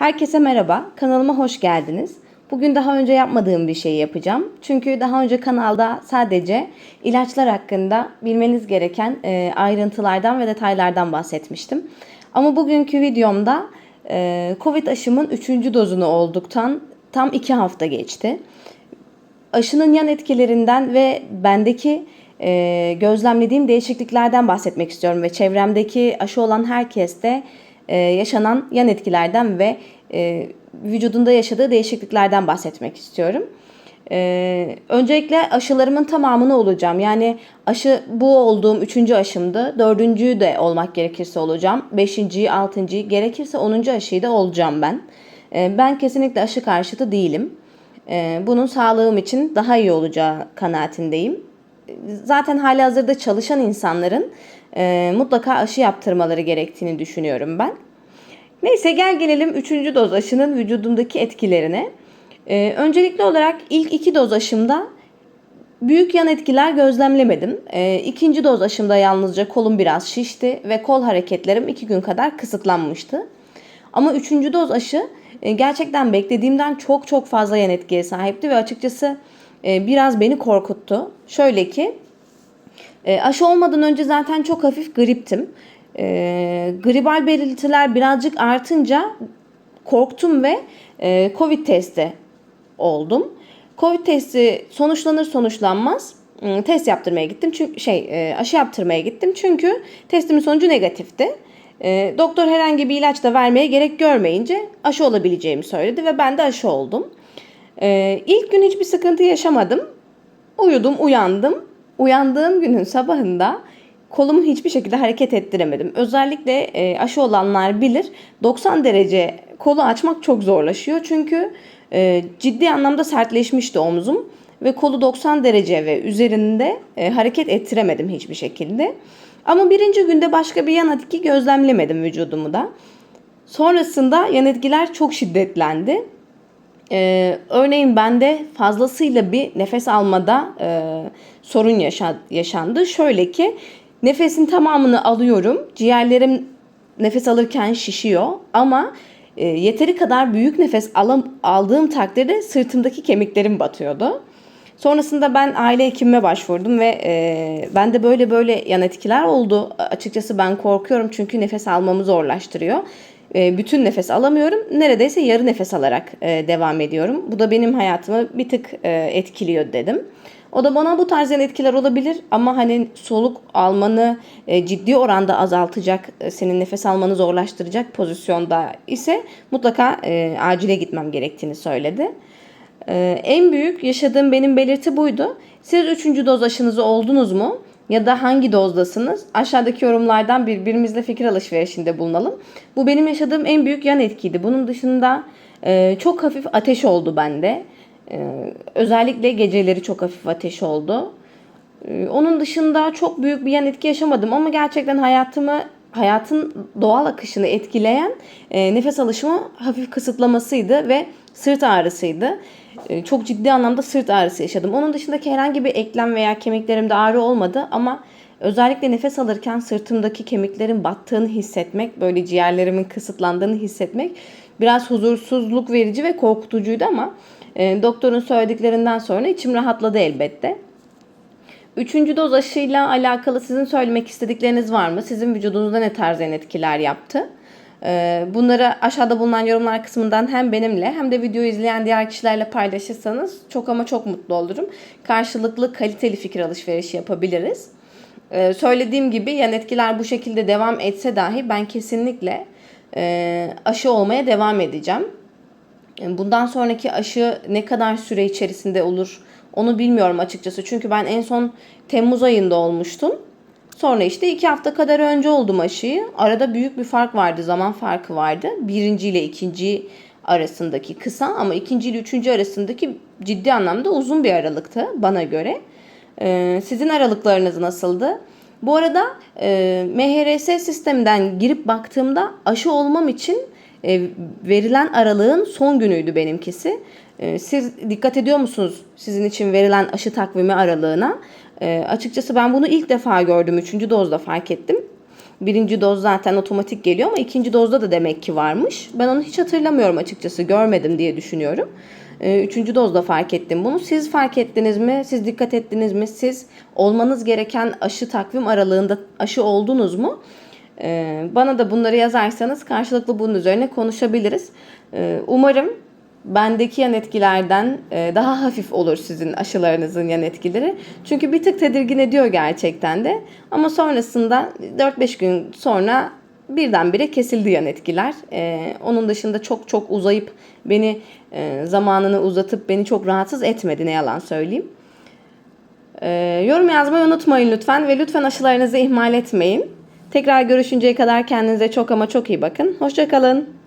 Herkese merhaba, kanalıma hoş geldiniz. Bugün daha önce yapmadığım bir şey yapacağım. Çünkü daha önce kanalda sadece ilaçlar hakkında bilmeniz gereken e, ayrıntılardan ve detaylardan bahsetmiştim. Ama bugünkü videomda e, Covid aşımın 3. dozunu olduktan tam 2 hafta geçti. Aşının yan etkilerinden ve bendeki e, gözlemlediğim değişikliklerden bahsetmek istiyorum ve çevremdeki aşı olan herkeste e, yaşanan yan etkilerden ve e, vücudunda yaşadığı değişikliklerden bahsetmek istiyorum. E, öncelikle aşılarımın tamamını olacağım. Yani aşı bu olduğum üçüncü aşımdı. Dördüncüyü de olmak gerekirse olacağım. Beşinciyi, altıncıyı, gerekirse onuncu aşıyı da olacağım ben. E, ben kesinlikle aşı karşıtı değilim. E, bunun sağlığım için daha iyi olacağı kanaatindeyim. Zaten hali hazırda çalışan insanların e, mutlaka aşı yaptırmaları gerektiğini düşünüyorum ben. Neyse gel gelelim 3. doz aşının vücudumdaki etkilerine. Ee, öncelikli olarak ilk iki doz aşımda büyük yan etkiler gözlemlemedim. Ee, ikinci doz aşımda yalnızca kolum biraz şişti ve kol hareketlerim iki gün kadar kısıtlanmıştı. Ama üçüncü doz aşı e, gerçekten beklediğimden çok çok fazla yan etkiye sahipti ve açıkçası e, biraz beni korkuttu. Şöyle ki e, aşı olmadan önce zaten çok hafif griptim. E, gribal belirtiler birazcık artınca korktum ve e, Covid testi oldum. Covid testi sonuçlanır sonuçlanmaz ıı, test yaptırmaya gittim. Çünkü şey e, aşı yaptırmaya gittim. Çünkü testimin sonucu negatifti. E, doktor herhangi bir ilaç da vermeye gerek görmeyince aşı olabileceğimi söyledi ve ben de aşı oldum. E, ilk gün hiçbir sıkıntı yaşamadım. Uyudum, uyandım. Uyandığım günün sabahında kolumu hiçbir şekilde hareket ettiremedim. Özellikle e, aşı olanlar bilir 90 derece kolu açmak çok zorlaşıyor. Çünkü e, ciddi anlamda sertleşmişti omzum ve kolu 90 derece ve üzerinde e, hareket ettiremedim hiçbir şekilde. Ama birinci günde başka bir yan etki gözlemlemedim vücudumu da. Sonrasında yan etkiler çok şiddetlendi. Ee, örneğin bende fazlasıyla bir nefes almada e, sorun yaşa, yaşandı. Şöyle ki nefesin tamamını alıyorum. Ciğerlerim nefes alırken şişiyor ama e, yeteri kadar büyük nefes alam, aldığım takdirde sırtımdaki kemiklerim batıyordu. Sonrasında ben aile hekimime başvurdum ve e, bende böyle böyle yan etkiler oldu. Açıkçası ben korkuyorum çünkü nefes almamı zorlaştırıyor. E, bütün nefes alamıyorum. Neredeyse yarı nefes alarak e, devam ediyorum. Bu da benim hayatımı bir tık e, etkiliyor dedim. O da bana bu tarz etkiler olabilir ama hani soluk almanı ciddi oranda azaltacak, senin nefes almanı zorlaştıracak pozisyonda ise mutlaka acile gitmem gerektiğini söyledi. En büyük yaşadığım benim belirti buydu. Siz üçüncü doz aşınızı oldunuz mu? ya da hangi dozdasınız? Aşağıdaki yorumlardan birbirimizle fikir alışverişinde bulunalım. Bu benim yaşadığım en büyük yan etkiydi. Bunun dışında e, çok hafif ateş oldu bende. E, özellikle geceleri çok hafif ateş oldu. E, onun dışında çok büyük bir yan etki yaşamadım ama gerçekten hayatımı hayatın doğal akışını etkileyen e, nefes alışımı hafif kısıtlamasıydı ve sırt ağrısıydı. E, çok ciddi anlamda sırt ağrısı yaşadım. Onun dışındaki herhangi bir eklem veya kemiklerimde ağrı olmadı ama özellikle nefes alırken sırtımdaki kemiklerin battığını hissetmek, böyle ciğerlerimin kısıtlandığını hissetmek biraz huzursuzluk verici ve korkutucuydu ama e, doktorun söylediklerinden sonra içim rahatladı elbette. Üçüncü doz aşıyla alakalı sizin söylemek istedikleriniz var mı? Sizin vücudunuzda ne tarz etkiler yaptı? Ee, bunları aşağıda bulunan yorumlar kısmından hem benimle hem de videoyu izleyen diğer kişilerle paylaşırsanız çok ama çok mutlu olurum. Karşılıklı kaliteli fikir alışverişi yapabiliriz. Ee, söylediğim gibi yan etkiler bu şekilde devam etse dahi ben kesinlikle e, aşı olmaya devam edeceğim. Bundan sonraki aşı ne kadar süre içerisinde olur onu bilmiyorum açıkçası. Çünkü ben en son Temmuz ayında olmuştum. Sonra işte iki hafta kadar önce oldum aşıyı. Arada büyük bir fark vardı, zaman farkı vardı. Birinci ile ikinci arasındaki kısa ama ikinci ile üçüncü arasındaki ciddi anlamda uzun bir aralıktı bana göre. Ee, sizin aralıklarınız nasıldı? Bu arada e, MHRS sisteminden girip baktığımda aşı olmam için e, verilen aralığın son günüydü benimkisi. E, siz dikkat ediyor musunuz sizin için verilen aşı takvimi aralığına? E, açıkçası ben bunu ilk defa gördüm. Üçüncü dozda fark ettim. birinci doz zaten otomatik geliyor ama ikinci dozda da demek ki varmış. Ben onu hiç hatırlamıyorum açıkçası. Görmedim diye düşünüyorum. Ee, Üçüncü dozda fark ettim bunu. Siz fark ettiniz mi? Siz dikkat ettiniz mi? Siz olmanız gereken aşı takvim aralığında aşı oldunuz mu? Ee, Bana da bunları yazarsanız karşılıklı bunun üzerine konuşabiliriz. Ee, Umarım bendeki yan etkilerden e, daha hafif olur sizin aşılarınızın yan etkileri. Çünkü bir tık tedirgin ediyor gerçekten de. Ama sonrasında 4-5 gün sonra birdenbire kesildi yan etkiler. Ee, onun dışında çok çok uzayıp beni e, zamanını uzatıp beni çok rahatsız etmedi ne yalan söyleyeyim. Ee, yorum yazmayı unutmayın lütfen ve lütfen aşılarınızı ihmal etmeyin. Tekrar görüşünceye kadar kendinize çok ama çok iyi bakın. Hoşçakalın.